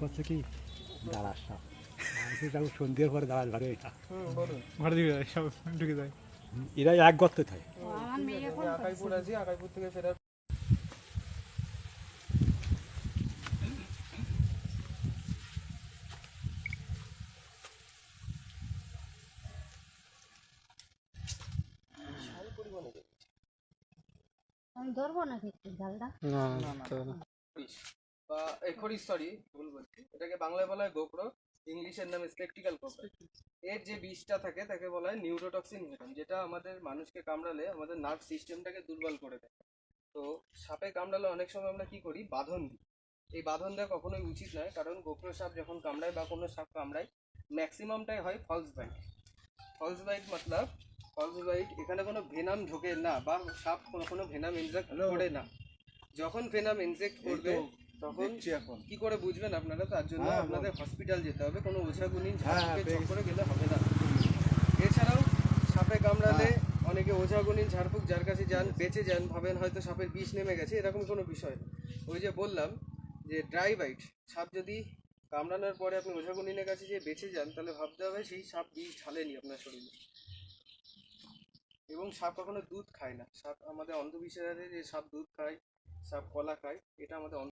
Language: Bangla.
করছে কি? দাঁড়াস সাপ। সন্ধ্যের পরে দাঁড়াস ঘরে এটা। ঘরে দিকে যায় সব ঢুকে যায়। এরা এক গর্তে থাকে। আমার মেয়ে এখন আমি আকাইপুর আছি আকাইপুর থেকে ফেরার ধরবো নাকি একটু জালটা বা এই খরিস সরি ভুল বলছি। এটাকে বাংলায় বলা হয় গোপ্রো ইংলিশের নাম স্পেকটিক্যাল কোবরা এর যে বিষটা থাকে তাকে বলা হয় নিউরোটক্সিন ভেনম যেটা আমাদের মানুষকে কামড়ালে আমাদের নার্ভ সিস্টেমটাকে দুর্বল করে দেয়। তো সাপে কামড়ালে অনেক সময় আমরা কি করি? বাঁধন দিই। এই বাঁধন দেওয়া কখনোই উচিত নয় কারণ গোপ্রো সাপ যখন কামড়ায় বা কোনো সাপ কামড়ায় ম্যাক্সিমামটাই হয় ফলস বাইট ফলস বাইট মতলব ফলস বাইট এখানে কোনো ভেনাম ঢোকে না বা সাপ কোনো কোনো ভেনাম ইনজেক্ট করে না। যখন ভেনাম ইনজেক্ট করবে তখন কি করে বুঝবেন আপনারা? তার জন্য আপনাদের হসপিটাল যেতে হবে। কোনো ওঝাগুনি ঝাড়ফুঁকে চক্করে গেলে হবে না। এছাড়াও সাপে কামড়ালে অনেকে ওঝাগুনি ঝাড়ফুঁক যার কাছে যান বেঁচে যান ভাবেন হয়তো সাপের বিষ নেমে গেছে এরকম কোনো বিষয় ওই যে বললাম যে ড্রাই বাইট সাপ যদি কামড়ানোর পরে আপনি ওঝাগুনিনের কাছে যে বেঁচে যান তাহলে ভাবতে হবে সেই সাপ বিষ ঢালেনি আপনার শরীরে। এবং সাপ কখনো দুধ খায় না। সাপ আমাদের অন্ধবিশ্বাস আছে যে সাপ দুধ খায় সাপ কলা খায় এটা আমাদের